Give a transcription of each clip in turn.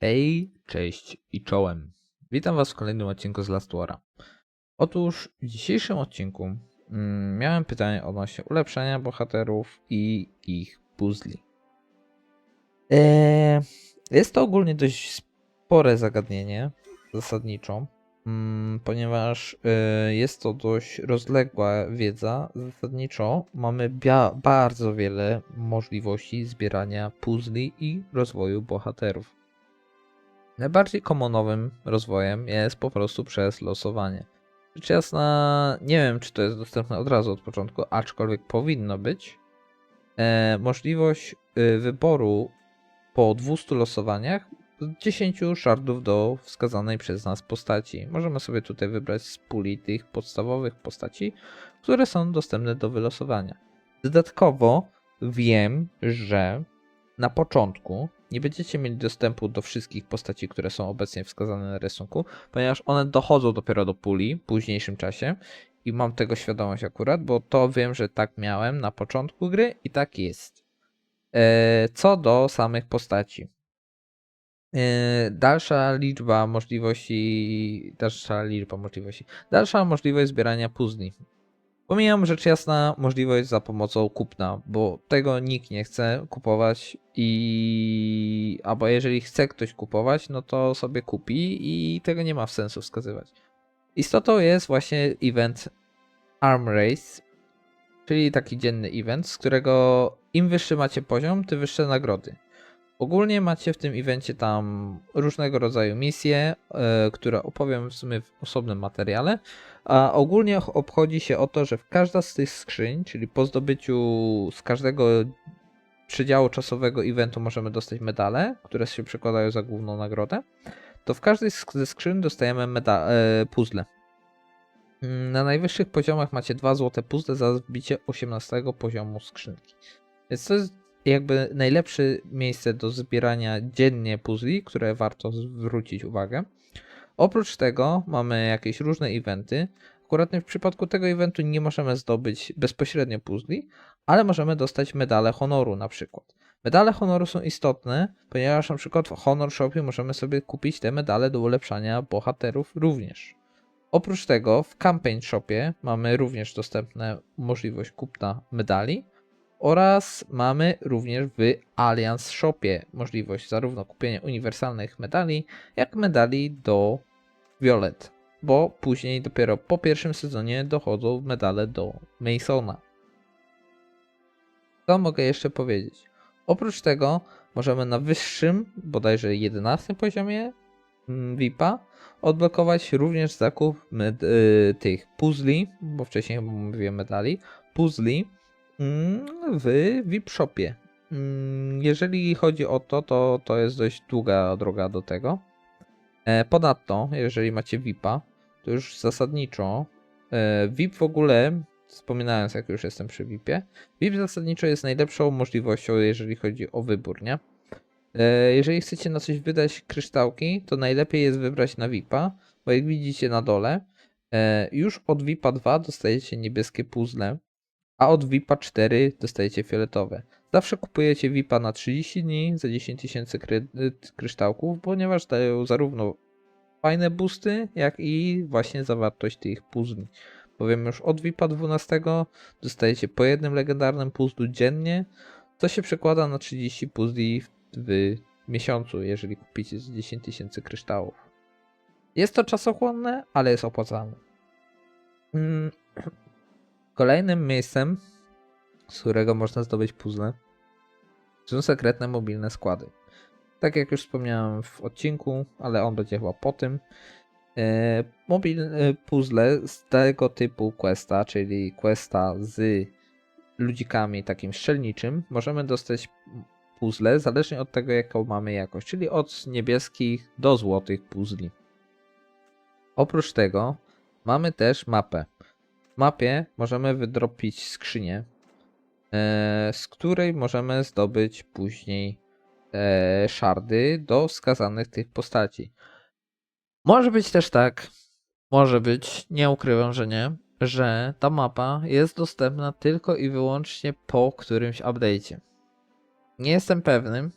Hej, cześć i czołem. Witam Was w kolejnym odcinku z Last War'a. Otóż w dzisiejszym odcinku mm, miałem pytanie odnośnie ulepszania bohaterów i ich puzli. Eee, jest to ogólnie dość spore zagadnienie, zasadniczo, ponieważ e, jest to dość rozległa wiedza. Zasadniczo mamy bardzo wiele możliwości zbierania puzli i rozwoju bohaterów. Najbardziej komonowym rozwojem jest po prostu przez losowanie. Rzecz jasna, nie wiem czy to jest dostępne od razu od początku, aczkolwiek powinno być. E, możliwość y, wyboru po 200 losowaniach 10 shardów do wskazanej przez nas postaci. Możemy sobie tutaj wybrać z puli tych podstawowych postaci, które są dostępne do wylosowania. Dodatkowo wiem, że na początku nie będziecie mieli dostępu do wszystkich postaci, które są obecnie wskazane na rysunku, ponieważ one dochodzą dopiero do puli w późniejszym czasie i mam tego świadomość akurat, bo to wiem, że tak miałem na początku gry i tak jest. E, Co do samych postaci. E, Dalsza liczba możliwości, dalsza liczba możliwości, dalsza możliwość zbierania puzli. Pomijam rzecz jasna możliwość za pomocą kupna, bo tego nikt nie chce kupować i albo jeżeli chce ktoś kupować, no to sobie kupi i tego nie ma sensu wskazywać. Istotą jest właśnie event Arm Race, czyli taki dzienny event, z którego im wyższy macie poziom, tym wyższe nagrody. Ogólnie macie w tym evencie tam różnego rodzaju misje, e, które opowiem w sumie w osobnym materiale, a ogólnie ch- obchodzi się o to, że w każda z tych skrzyń, czyli po zdobyciu z każdego przedziału czasowego eventu możemy dostać medale, które się przekładają za główną nagrodę, to w każdej ze skrzyń dostajemy e, puzzle. Mm, Na najwyższych poziomach macie dwa złote puzzle za zbicie 18 poziomu skrzynki. Więc to jest jakby najlepsze miejsce do zbierania dziennie puzli, które warto zwrócić uwagę. Oprócz tego mamy jakieś różne eventy. Akurat w przypadku tego eventu nie możemy zdobyć bezpośrednio puzli, ale możemy dostać medale honoru na przykład. Medale honoru są istotne, ponieważ na przykład w Honor Shopie możemy sobie kupić te medale do ulepszania bohaterów również. Oprócz tego w Campaign Shopie mamy również dostępne możliwość kupna medali oraz mamy również w Alliance Shopie możliwość zarówno kupienia uniwersalnych medali, jak medali do Violet, bo później dopiero po pierwszym sezonie dochodzą medale do Masona. Co mogę jeszcze powiedzieć? Oprócz tego możemy na wyższym, bodajże 11 poziomie mm, VIP-a odblokować również zakup med- y, tych puzli, bo wcześniej mówiłem medali, puzli w VIP Shopie. Mm, Jeżeli chodzi o to, to to jest dość długa droga do tego. E, Ponadto, jeżeli macie VIP-a, to już zasadniczo e, VIP w ogóle, wspominając jak już jestem przy VIP-ie, VIP zasadniczo jest najlepszą możliwością, jeżeli chodzi o wybór, nie? E, Jeżeli chcecie na coś wydać kryształki, to najlepiej jest wybrać na VIP-a, bo jak widzicie na dole, już od VIP-a 2 dostajecie niebieskie puzzle, a od VIP-a 4 dostajecie fioletowe. Zawsze kupujecie VIP-a na 30 dni za 10 tysięcy kry- kryształków, ponieważ dają zarówno fajne boosty, jak i właśnie zawartość tych puzli. Bowiem już od VIP-a 12 dostajecie po jednym legendarnym puzzlu dziennie, to się przekłada na 30 puzli w, miesiącu, jeżeli kupicie z 10 tysięcy kryształów. Jest to czasochłonne, ale jest opłacalne. Kolejnym miejscem, z którego można zdobyć puzzle, są sekretne mobilne składy. Tak jak już wspomniałem w odcinku, ale on będzie chyba po tym. E, mobilne puzzle z tego typu questa, czyli questa z ludzikami takim strzelniczym, możemy dostać puzzle zależnie od tego, jaką mamy jakość, czyli od niebieskich do złotych puzli. Oprócz tego mamy też mapę. Mapie możemy wydropić skrzynię, e, z której możemy zdobyć później e, szardy do wskazanych tych postaci. Może być też tak, może być, nie ukrywam, że nie, że ta mapa jest dostępna tylko i wyłącznie po którymś update'cie. Nie jestem pewny,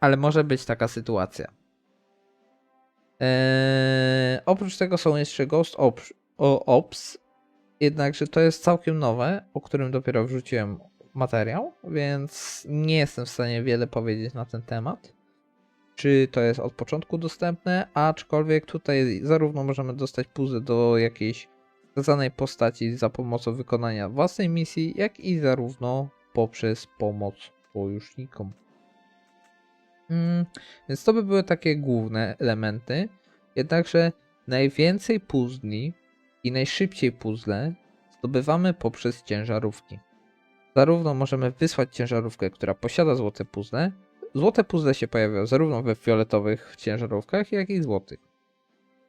ale może być taka sytuacja. Eee, oprócz tego są jeszcze Ghost Ops, o- Ops, jednakże to jest całkiem nowe, o którym dopiero wrzuciłem materiał, więc nie jestem w stanie wiele powiedzieć na ten temat. Czy to jest od początku dostępne, aczkolwiek tutaj zarówno możemy dostać puzzle do jakiejś wskazanej postaci za pomocą wykonania własnej misji, jak i zarówno poprzez pomoc sojusznikom. Mm, więc to by były takie główne elementy. Jednakże najwięcej puzli i najszybciej puzzle zdobywamy poprzez ciężarówki. Zarówno możemy wysłać ciężarówkę, która posiada złote puzzle. Złote puzzle się pojawiają zarówno we fioletowych ciężarówkach, jak i złotych.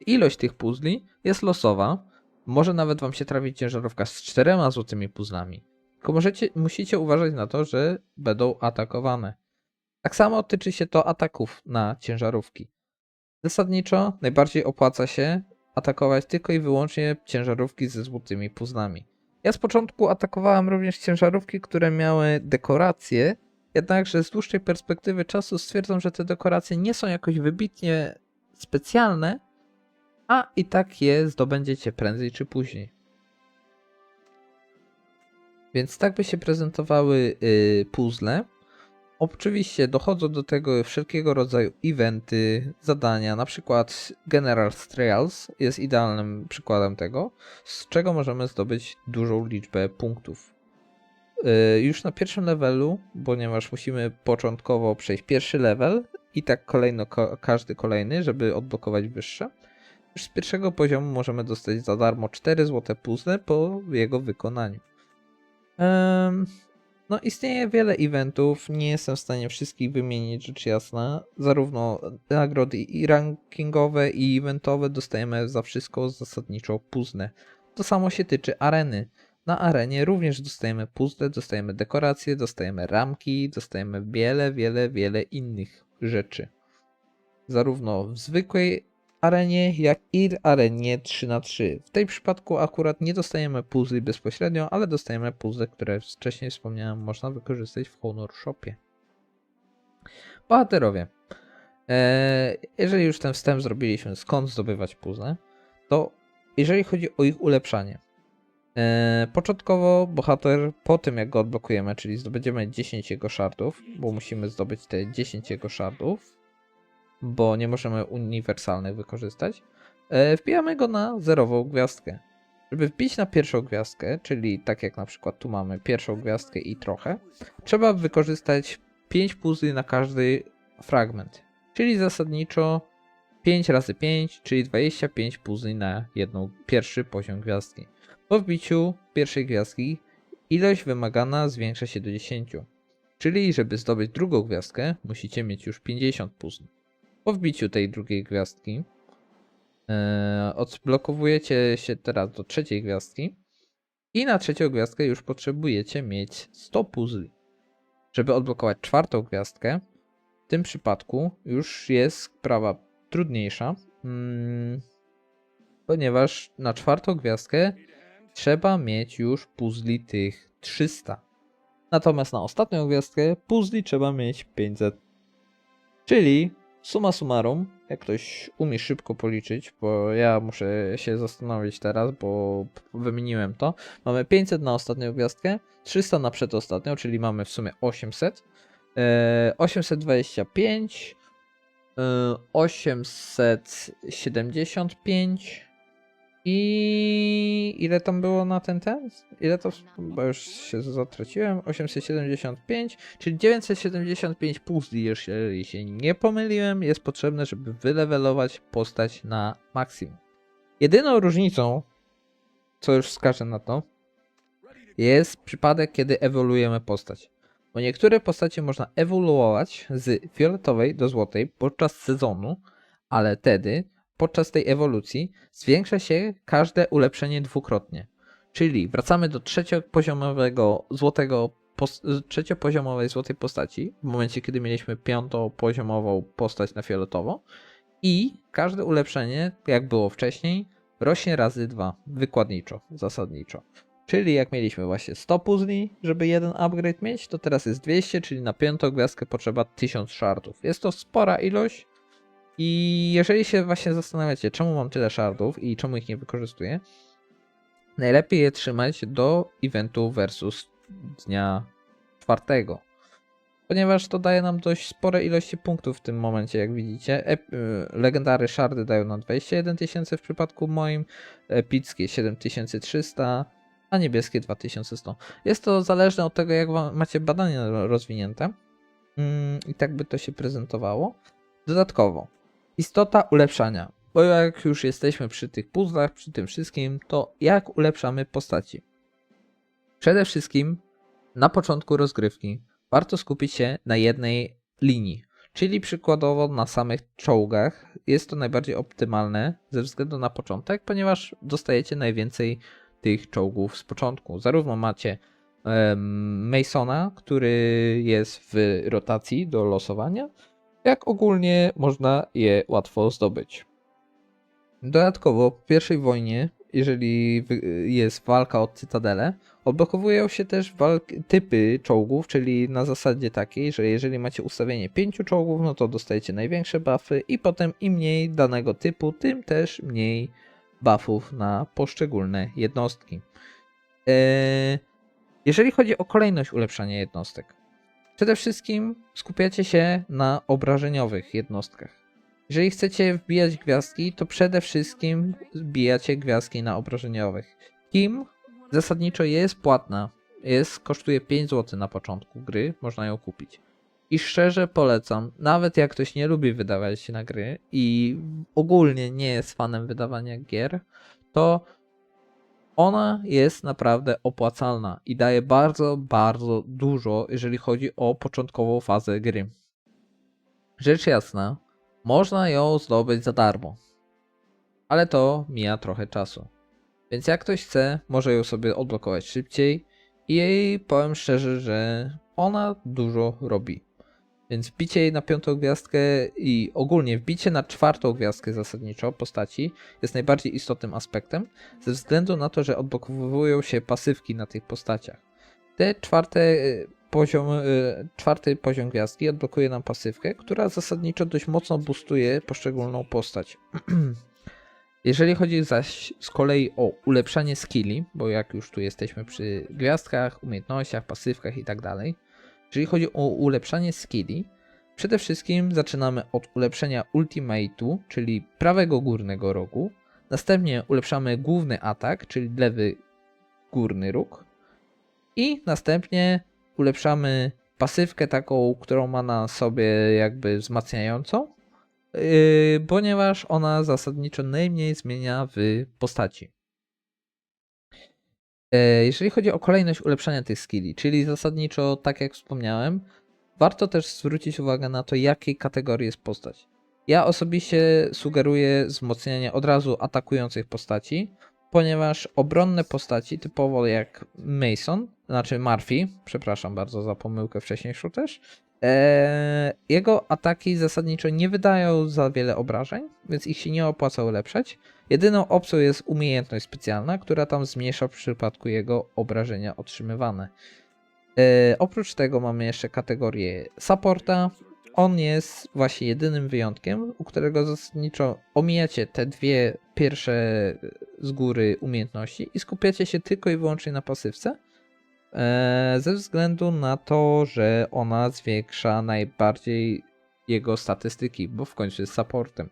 Ilość tych puzli jest losowa. Może nawet wam się trafić ciężarówka z czterema złotymi puzzlami. Tylko możecie, musicie uważać na to, że będą atakowane. Tak samo tyczy się to ataków na ciężarówki. Zasadniczo najbardziej opłaca się atakować tylko i wyłącznie ciężarówki ze złotymi puzzlami. Ja z początku atakowałem również ciężarówki, które miały dekoracje, jednakże z dłuższej perspektywy czasu stwierdzam, że te dekoracje nie są jakoś wybitnie specjalne, a i tak je zdobędziecie prędzej czy później. Więc tak by się prezentowały y, puzzle. Oczywiście dochodzą do tego wszelkiego rodzaju eventy, zadania, na przykład General Trials jest idealnym przykładem tego, z czego możemy zdobyć dużą liczbę punktów. Yy, Już na pierwszym levelu, ponieważ musimy początkowo przejść pierwszy level i tak kolejno ko- każdy kolejny, żeby odblokować wyższe. Już z pierwszego poziomu możemy dostać za darmo 4 złote puzzle po jego wykonaniu. No, istnieje wiele eventów, nie jestem w stanie wszystkich wymienić, rzecz jasna. Zarówno nagrody i rankingowe, i eventowe dostajemy za wszystko zasadniczo puzzle. To samo się tyczy areny. Na arenie również dostajemy puzzle, dostajemy dekoracje, dostajemy ramki, dostajemy wiele, wiele, wiele innych rzeczy. Zarówno w zwykłej arenie, jak i arenie 3 na 3 W tej przypadku akurat nie dostajemy puzli bezpośrednio, ale dostajemy puzzle, które wcześniej wspomniałem, można wykorzystać w Honor Shopie. Bohaterowie. Eee, jeżeli już ten wstęp zrobiliśmy, skąd zdobywać puzzle, to jeżeli chodzi o ich ulepszanie. Eee, początkowo bohater, po tym jak go odblokujemy, czyli zdobędziemy 10 jego shardów, bo musimy zdobyć te 10 jego shardów, bo nie możemy uniwersalnych wykorzystać, e, wbijamy go na zerową gwiazdkę. Żeby wbić na pierwszą gwiazdkę, czyli tak jak na przykład tu mamy pierwszą gwiazdkę i trochę, trzeba wykorzystać 5 puzli na każdy fragment. Czyli zasadniczo 5 razy 5, czyli 25 puzli na jedną pierwszy poziom gwiazdki. Po wbiciu pierwszej gwiazdki ilość wymagana zwiększa się do 10. Czyli żeby zdobyć drugą gwiazdkę, musicie mieć już 50 puzli. Po wbiciu tej drugiej gwiazdki e, odblokowujecie się teraz do trzeciej gwiazdki i na trzecią gwiazdkę już potrzebujecie mieć 100 puzli. Żeby odblokować czwartą gwiazdkę, w tym przypadku już jest sprawa trudniejsza, mm, ponieważ na czwartą gwiazdkę trzeba mieć już puzli tych 300. Natomiast na ostatnią gwiazdkę puzli trzeba mieć 500. Czyli summa summarum, jak ktoś umie szybko policzyć, bo ja muszę się zastanowić teraz, bo wymieniłem to. Mamy 500 na ostatnią gwiazdkę, 300 na przedostatnią, czyli mamy w sumie 800. e, 825, e, 875 i ile tam było na ten ten? Ile to? Bo już się zatraciłem. 875, czyli 975 puzli, jeżeli się nie pomyliłem, jest potrzebne, żeby wylewelować postać na maksimum. Jedyną różnicą, co już wskaże na to, jest przypadek, kiedy ewoluujemy postać. Bo niektóre postacie można ewoluować z fioletowej do złotej podczas sezonu, ale wtedy podczas tej ewolucji zwiększa się każde ulepszenie dwukrotnie. Czyli wracamy do trzeciopoziomowego złotego trzeciopoziomowej złotej postaci w momencie, kiedy mieliśmy piątopoziomową postać na fioletowo i każde ulepszenie, jak było wcześniej, rośnie razy 2, wykładniczo, zasadniczo. Czyli jak mieliśmy właśnie 100 puzli, żeby jeden upgrade mieć, to teraz jest 200, czyli na piątą gwiazdkę potrzeba 1000 shardów. Jest to spora ilość i jeżeli się właśnie zastanawiacie, czemu mam tyle shardów i czemu ich nie wykorzystuję, najlepiej je trzymać do eventu versus dnia czwartego. Ponieważ to daje nam dość spore ilości punktów w tym momencie, jak widzicie. Ep y, legendary shardy dają nam 21 tysięcy w przypadku moim, epickie 7300, a niebieskie 2100. Jest to zależne od tego, jak macie badania ro- rozwinięte. Mm, I tak by to się prezentowało. Dodatkowo, istota ulepszania. Bo jak już jesteśmy przy tych puzzlach, przy tym wszystkim, to jak ulepszamy postaci? Przede wszystkim na początku rozgrywki warto skupić się na jednej linii. Czyli przykładowo na samych czołgach jest to najbardziej optymalne ze względu na początek, ponieważ dostajecie najwięcej tych czołgów z początku. Zarówno macie Masona, który jest w rotacji do losowania, jak ogólnie można je łatwo zdobyć. Dodatkowo w pierwszej wojnie, jeżeli jest walka o Cytadelę, odblokowują się też typy czołgów, czyli na zasadzie takiej, że jeżeli macie ustawienie 5 czołgów, no to dostajecie największe buffy i potem im mniej danego typu, tym też mniej buffów na poszczególne jednostki. Eee, jeżeli chodzi o kolejność ulepszania jednostek, przede wszystkim skupiacie się na obrażeniowych jednostkach. Jeżeli chcecie wbijać gwiazdki, to przede wszystkim wbijacie gwiazdki na obrażeniowych. Kim zasadniczo jest płatna. Jest, kosztuje 5 zł na początku gry, można ją kupić. I szczerze polecam, nawet jak ktoś nie lubi wydawać się na gry i ogólnie nie jest fanem wydawania gier, to ona jest naprawdę opłacalna i daje bardzo, bardzo dużo, jeżeli chodzi o początkową fazę gry. Rzecz jasna, można ją zdobyć za darmo, ale to mija trochę czasu. Więc jak ktoś chce, może ją sobie odblokować szybciej i jej powiem szczerze, że ona dużo robi. Więc wbicie jej na piątą gwiazdkę i ogólnie wbicie na czwartą gwiazdkę zasadniczo postaci jest najbardziej istotnym aspektem, ze względu na to, że odblokowują się pasywki na tych postaciach. Te czwarte y, poziom, y, czwarty poziom gwiazdki odblokuje nam pasywkę, która zasadniczo dość mocno boostuje poszczególną postać. Jeżeli chodzi zaś z kolei o ulepszanie skilli, bo jak już tu jesteśmy przy gwiazdkach, umiejętnościach, pasywkach i tak dalej, jeżeli chodzi o ulepszanie skilli, przede wszystkim zaczynamy od ulepszenia ultimate'u, czyli prawego górnego rogu, następnie ulepszamy główny atak, czyli lewy górny róg i następnie ulepszamy pasywkę taką, którą ma na sobie jakby wzmacniającą, Yy, ponieważ ona zasadniczo najmniej zmienia w postaci. E, Jeżeli chodzi o kolejność ulepszania tych skilli, czyli zasadniczo, tak jak wspomniałem, warto też zwrócić uwagę na to, jakiej kategorii jest postać. Ja osobiście sugeruję wzmocnienie od razu atakujących postaci, ponieważ obronne postaci, typowo jak Mason, znaczy Murphy, przepraszam bardzo za pomyłkę wcześniejszą też, Eee, jego ataki zasadniczo nie wydają za wiele obrażeń, więc ich się nie opłaca ulepszać. Jedyną opcją jest umiejętność specjalna, która tam zmniejsza w przypadku jego obrażenia otrzymywane. Eee, oprócz tego mamy jeszcze kategorię supporta. On jest właśnie jedynym wyjątkiem, u którego zasadniczo omijacie te dwie pierwsze z góry umiejętności i skupiacie się tylko i wyłącznie na pasywce. Eee, ze względu na to, że ona zwiększa najbardziej jego statystyki, bo w końcu jest supportem.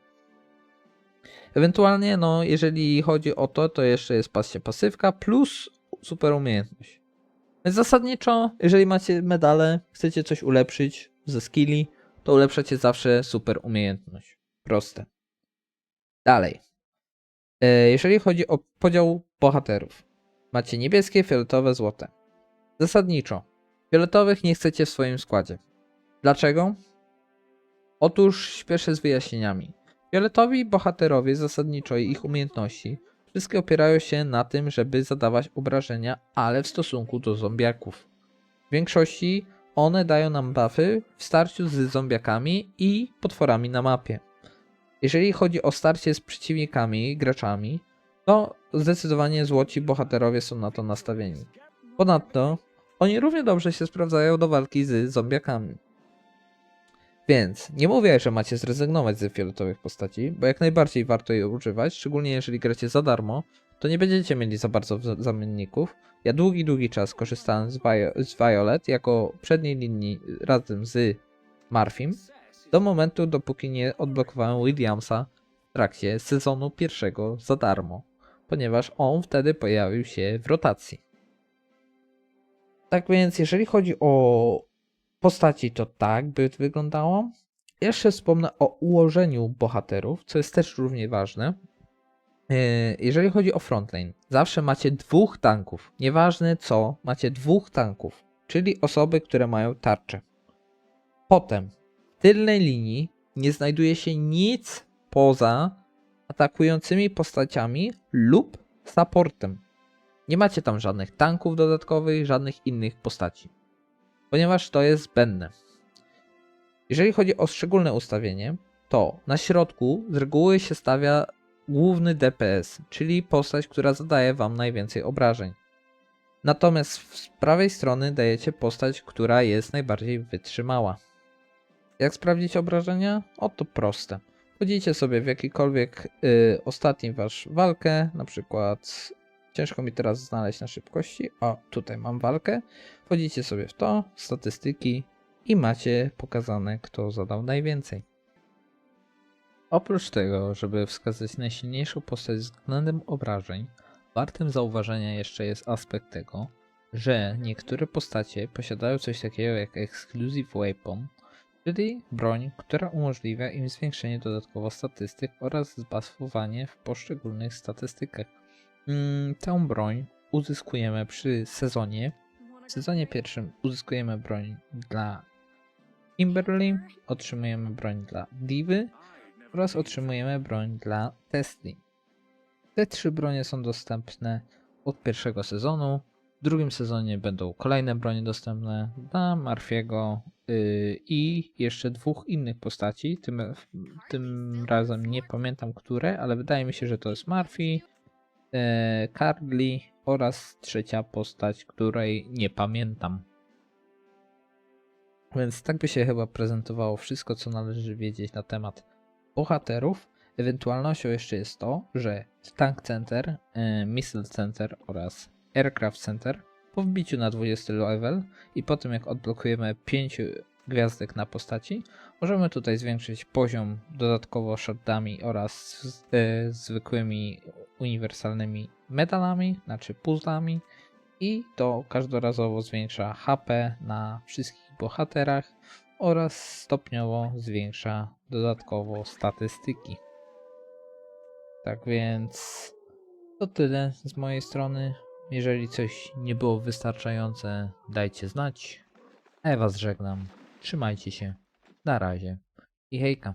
Ewentualnie, no, jeżeli chodzi o to, to jeszcze jest pasja pasywka plus super umiejętność. Więc zasadniczo, jeżeli macie medale, chcecie coś ulepszyć ze skilli, to ulepszacie zawsze super umiejętność. Proste. Dalej. Eee, jeżeli chodzi o podział bohaterów, macie niebieskie, fioletowe, złote. Zasadniczo, fioletowych nie chcecie w swoim składzie. Dlaczego? Otóż śpieszę z wyjaśnieniami. Fioletowi bohaterowie zasadniczo i ich umiejętności wszystkie opierają się na tym, żeby zadawać obrażenia, ale w stosunku do zombiaków. W większości one dają nam buffy w starciu z zombiakami i potworami na mapie. Jeżeli chodzi o starcie z przeciwnikami, graczami, to zdecydowanie złoci bohaterowie są na to nastawieni. Ponadto oni równie dobrze się sprawdzają do walki z zombiakami. Więc nie mówię, że macie zrezygnować z fioletowych postaci, bo jak najbardziej warto je używać, szczególnie jeżeli gracie za darmo, to nie będziecie mieli za bardzo zamienników. Ja długi, długi czas korzystałem z, z Violet jako przedniej linii razem z Marfim, do momentu, dopóki nie odblokowałem Williamsa w trakcie sezonu pierwszego za darmo, ponieważ on wtedy pojawił się w rotacji. Tak więc, jeżeli chodzi o postaci, to tak by wyglądało. Jeszcze wspomnę o ułożeniu bohaterów, co jest też równie ważne. Yy, Jeżeli chodzi o frontline, zawsze macie dwóch tanków. Nieważne co, macie dwóch tanków, czyli osoby, które mają tarczę. Potem w tylnej linii nie znajduje się nic poza atakującymi postaciami lub supportem. Nie macie tam żadnych tanków dodatkowych, żadnych innych postaci, ponieważ to jest zbędne. Jeżeli chodzi o szczególne ustawienie, to na środku z reguły się stawia główny DPS, czyli postać, która zadaje wam najwięcej obrażeń. Natomiast z prawej strony dajecie postać, która jest najbardziej wytrzymała. Jak sprawdzić obrażenia? Oto proste. Wchodzicie sobie w jakikolwiek y, ostatni wasz walkę, na przykład ciężko mi teraz znaleźć na szybkości. O, tutaj mam walkę. Wchodzicie sobie w to, statystyki i macie pokazane, kto zadał najwięcej. Oprócz tego, żeby wskazać najsilniejszą postać względem obrażeń, wartym zauważenia jeszcze jest aspekt tego, że niektóre postacie posiadają coś takiego jak Exclusive Weapon, czyli broń, która umożliwia im zwiększenie dodatkowo statystyk oraz zbasfowanie w poszczególnych statystykach. Mm, tę broń uzyskujemy przy sezonie. W sezonie pierwszym uzyskujemy broń dla Kimberly, otrzymujemy broń dla Divy oraz otrzymujemy broń dla Tesli. Te trzy bronie są dostępne od pierwszego sezonu. W drugim sezonie będą kolejne bronie dostępne dla Marfiego yy, i jeszcze dwóch innych postaci. Tym, tym razem nie pamiętam które, ale wydaje mi się, że to jest Marfi, Carly oraz trzecia postać, której nie pamiętam. Więc tak by się chyba prezentowało wszystko, co należy wiedzieć na temat bohaterów. Ewentualnością jeszcze jest to, że Tank Center, e, Missile Center oraz Aircraft Center po wbiciu na 20 level i po tym jak odblokujemy 5 gwiazdek na postaci, możemy tutaj zwiększyć poziom dodatkowo shotdami oraz e, zwykłymi uniwersalnymi medalami, znaczy puzzlami i to każdorazowo zwiększa HP na wszystkich bohaterach oraz stopniowo zwiększa dodatkowo statystyki. Tak więc to tyle z mojej strony. Jeżeli coś nie było wystarczające, dajcie znać. A ja was żegnam. Trzymajcie się. Na razie. I hejka.